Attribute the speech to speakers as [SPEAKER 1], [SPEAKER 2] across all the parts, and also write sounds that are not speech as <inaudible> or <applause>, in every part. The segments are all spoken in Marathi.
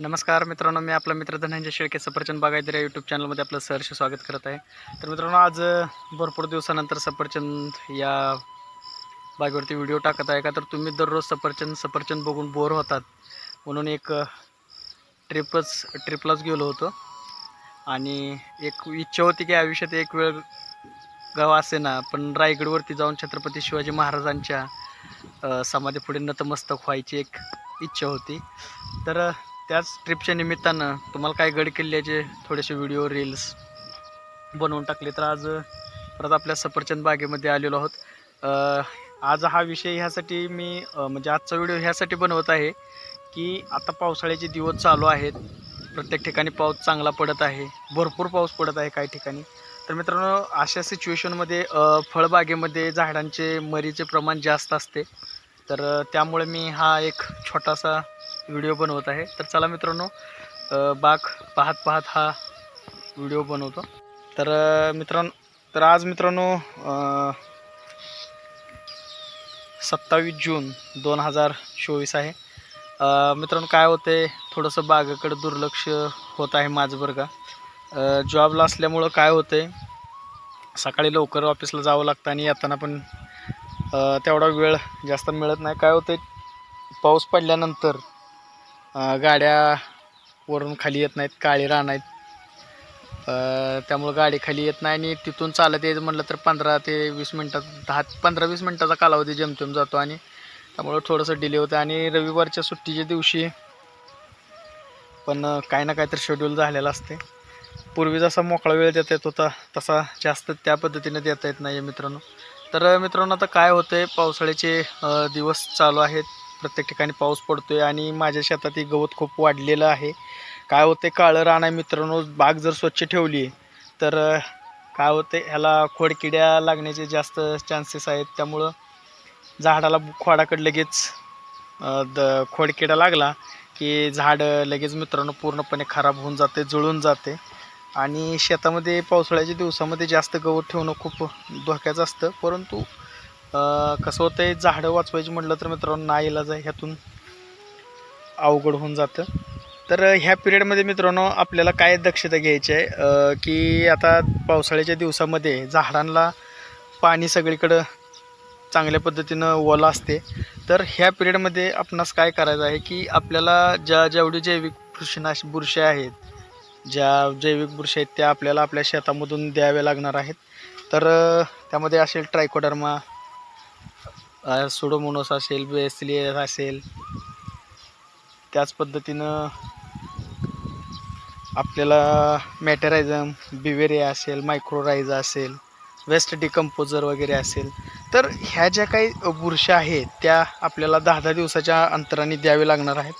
[SPEAKER 1] नमस्कार मित्रांनो मी आपला मित्र धनंजय शेळके सफरचंद बागायतदार या यूट्यूब चॅनलमध्ये आपलं सहर्ष स्वागत करत आहे. तर मित्रांनो आज भरपूर दिवसानंतर सफरचंद या बागेवरती व्हिडिओ टाकत आहे का? तर तुम्ही दररोज सफरचंद सफरचंद बघून बोर होतात. म्हणून एक ट्रिपच ट्रिपलाच गेलो होतो. आणि एक इच्छा होती की आयुष्यात एक वेळ गाव असे ना पण रायगडवरती जाऊन छत्रपती शिवाजी महाराजांच्या समाधीपुढे नतमस्तक व्हायची एक इच्छा होती. तर त्याच ट्रिपच्या निमित्तानं तुम्हाला काय गड किल्ल्याचे थोडेसे व्हिडिओ रील्स बनवून टाकले तर आज परत आपल्या सफरचंद बागेमध्ये आलेलो आहोत. आज हा विषय ह्यासाठी मी म्हणजे आजचा व्हिडिओ ह्यासाठी बनवत आहे की आता पावसाळ्याचे दिवस चालू आहेत. प्रत्येक ठिकाणी पाऊस चांगला पडत आहे. भरपूर पाऊस पडत आहे काही ठिकाणी. तर मित्रांनो अशा सिच्युएशनमध्ये फळबागेमध्ये झाडांचे मरीचे प्रमाण जास्त असते. तर त्यामुळे मी हा एक छोटासा व्हिडिओ बनवत आहे. तर चला मित्रांनो बाग पाहत पाहत हा व्हिडिओ बनवतो. तर मित्रांनो तर आज मित्रांनो सत्तावीस जून दोन हजार चोवीस आहे. मित्रांनो काय होते थोडंसं बागेकडे दुर्लक्ष होत आहे माझं बरं का जॉबला असल्यामुळं काय होते सकाळी लवकर ऑफिसला जावं लागतं आणि येताना पण तेवढा वेळ जास्त मिळत नाही. काय होते पाऊस पडल्यानंतर गाड्या वरून खाली येत नाहीत काळी रान आहेत. त्यामुळं गाडी खाली येत नाही आणि तिथून चालत यायचं म्हटलं तर पंधरा ते वीस मिनटात दहा पंधरा वीस मिनटाचा कालावधी जमतेम जातो आणि त्यामुळं थोडंसं डिले होतं आणि रविवारच्या सुट्टीच्या दिवशी पण काही ना काहीतरी शेड्यूल झालेलं असते पूर्वी जसा मोकळा वेळ देता येत होता तसा जास्त त्या पद्धतीने देता येत नाही आहे मित्रांनो. तर मित्रांनो आता काय होतं आहे पावसाळ्याचे दिवस चालू आहेत. प्रत्येक ठिकाणी पाऊस पडतो आहे आणि माझ्या शेतातही गवत खूप वाढलेलं आहे. काय होते काळं रान आहे मित्रांनो बाग जर स्वच्छ ठेवली तर काय होते ह्याला खोडकिड्या लागण्याचे जास्त चान्सेस आहेत. त्यामुळं झाडाला खोडाकडे लगेच द खोडकिडा लागला की झाड लगेच मित्रांनो पूर्णपणे खराब होऊन जाते जुळून जाते. आणि शेतामध्ये पावसाळ्याच्या दिवसामध्ये जास्त गवत ठेवणं खूप धोक्याचं असतं. परंतु कसं होतं आहे झाडं वाचवायची म्हटलं तर मित्रांनो ना इलाज आहे ह्यातून अवघड होऊन जातं. तर ह्या पिरियडमध्ये मित्रांनो आपल्याला काय दक्षता घ्यायची आहे? की आता पावसाळ्याच्या दिवसामध्ये झाडांना पाणी सगळीकडं चांगल्या पद्धतीनं ओला असते. तर ह्या पिरियडमध्ये आपणास काय करायचं आहे की आपल्याला ज्या जेवढी जैविक बुरशीनाश बुरशी आहेत ज्या जैविक बुरशी आहेत त्या आपल्याला आपल्या शेतामधून द्याव्या लागणार आहेत. तर त्यामध्ये असेल ट्रायकोडर्मा सुडोमोनोस असेल बेसिलियस असेल त्याच पद्धतीनं आपल्याला मॅटेरायझम बिवेरिया असेल मायक्रोरायझा असेल वेस्ट डिकम्पोजर वगैरे असेल तर ह्या ज्या काही बुरशा आहेत त्या आपल्याला दहा दहा दिवसाच्या अंतराने द्यावे लागणार आहेत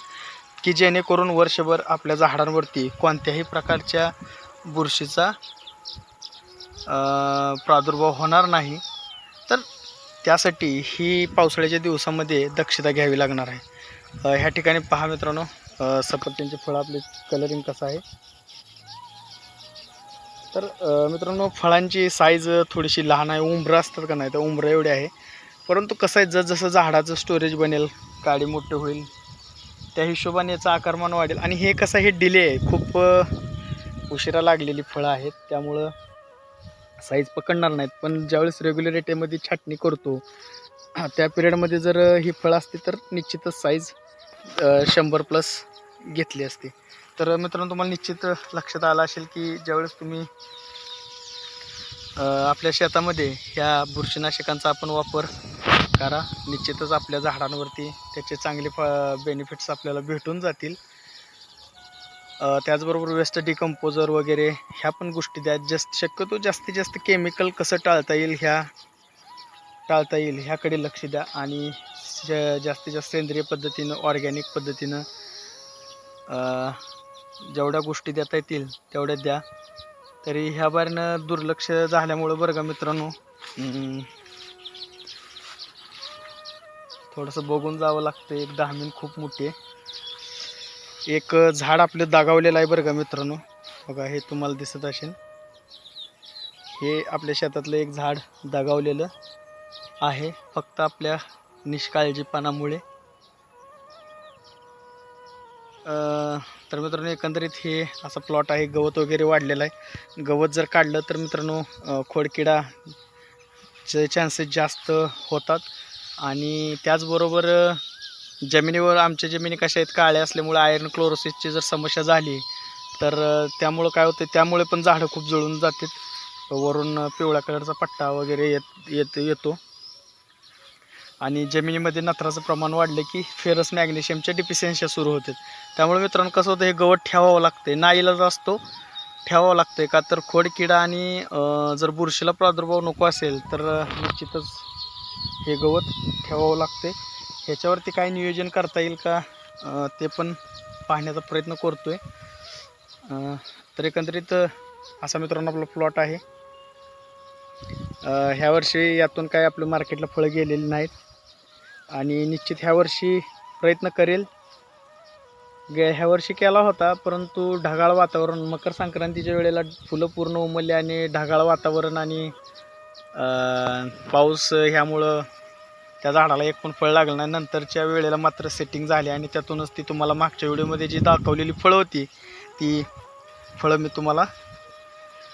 [SPEAKER 1] की जेणेकरून वर्षभर आपल्या झाडांवरती कोणत्याही प्रकारच्या बुरशीचा प्रादुर्भाव होणार नाही. तर त्यासाठी ही पावसाळ्याच्या दिवसामध्ये दक्षता घ्यावी लागणार आहे. ह्या ठिकाणी पहा मित्रांनो सफरचंदचे फळं आपले कलरिंग कसं आहे. तर मित्रांनो फळांची साईज थोडीशी लहान आहे उंबरं असतात का नाही तर उंबरं एवढे आहे. परंतु कसं आहे जसजसं झाडाचं स्टोरेज बनेल काडी मोठे होईल त्या हिशोबाने याचं आकारमान वाढेल. आणि हे कसं हे डिले आहे. खूप उशिरा लागलेली फळं आहेत त्यामुळं साईज पकडणार नाहीत. पण ज्यावेळेस रेग्युलर रेटेमध्ये छाटणी करतो <clears throat> त्या पिरियडमध्ये जर ही फळं असती तर निश्चितच साईज शंभर प्लस घेतली असती. तर मित्रांनो तुम्हाला निश्चित लक्षात आलं असेल की ज्यावेळेस तुम्ही आपल्या शेतामध्ये ह्या बुरशीनाशकांचा आपण वापर करा निश्चितच आपल्या झाडांवरती त्याचे चांगले फ बेनिफिट्स आपल्याला भेटून जातील. त्याचबरोबर वेस्ट डिकम्पोजर वगैरे ह्या पण गोष्टी द्या. जास्त शक्यतो जास्तीत जास्त केमिकल कसं टाळता येईल ह्या टाळता येईल ह्याकडे लक्ष द्या आणि जास्तीत जास्त सेंद्रिय पद्धतीनं ऑर्गॅनिक पद्धतीनं जेवढ्या गोष्टी देता येतील तेवढ्या द्या. तरी ह्या बारीनं दुर्लक्ष झाल्यामुळं बरं का मित्रांनो? थोडंसं बघून जावं लागतं एक दहा मिनिट खूप मोठी. आहे एक झाड आपलं दागावलेलं आहे बरं का मित्रांनो. बघा हे तुम्हाला दिसत असेल. हे आपल्या शेतातलं एक झाड दगावलेलं आहे. फक्त आपल्या निष्काळजीपणामुळे. तर मित्रांनो एकंदरीत हे असा प्लॉट आहे. गवत वगैरे वाढलेलं आहे. गवत जर काढलं तर मित्रांनो खोडकिडाचे चान्सेस जास्त होतात. आणि त्याचबरोबर जमिनीवर आमच्या जमिनी कशा आहेत काळ्या असल्यामुळे आयर्न क्लोरोसिसची जर समस्या झाली तर त्यामुळं काय होतं त्यामुळे पण झाडं खूप जळून जातात. वरून पिवळ्या कलरचा पट्टा वगैरे येत येत येतो. आणि जमिनीमध्ये नत्राचं प्रमाण वाढलं की फेरस मॅग्नेशियमच्या डिफिशियन्सी सुरू होतात. त्यामुळे मित्रांनो कसं होतं हे गवत ठेवावं लागते नाईलाज असतो ठेवावं लागतं का तर खोडकिडा आणि जर बुरशीला प्रादुर्भाव नको असेल तर निश्चितच हे गवत ठेवावं लागते ह्याच्यावरती काय नियोजन करता येईल का? ते पण पाहण्याचा प्रयत्न करतो आहे तर एकंदरीत असा मित्रांनो आपला प्लॉट आहे. ह्या वर्षी यातून काय आपलं मार्केटला फळं गेलेली नाहीत. आणि निश्चित ह्या वर्षी प्रयत्न करेल. गे ह्या वर्षी केला होता परंतु ढगाळ वातावरण मकर संक्रांतीच्या वेळेला फुलं पूर्ण उमलली आणि ढगाळ वातावरण आणि पाऊस ह्यामुळं त्या झाडाला एक पण फळ लागलं नाही. नंतरच्या वेळेला मात्र सेटिंग झाली आणि त्यातूनच ती तुम्हाला मागच्या व्हिडिओमध्ये जी दाखवलेली फळं होती ती फळं मी तुम्हाला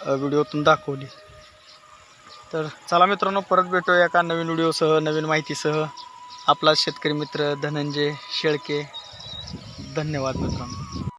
[SPEAKER 1] व्हिडिओतून दाखवली. तर चला मित्रांनो परत भेटूया एका नवीन व्हिडिओसह नवीन माहितीसह. आपला शेतकरी मित्र धनंजय शेळके. धन्यवाद मित्रांनो.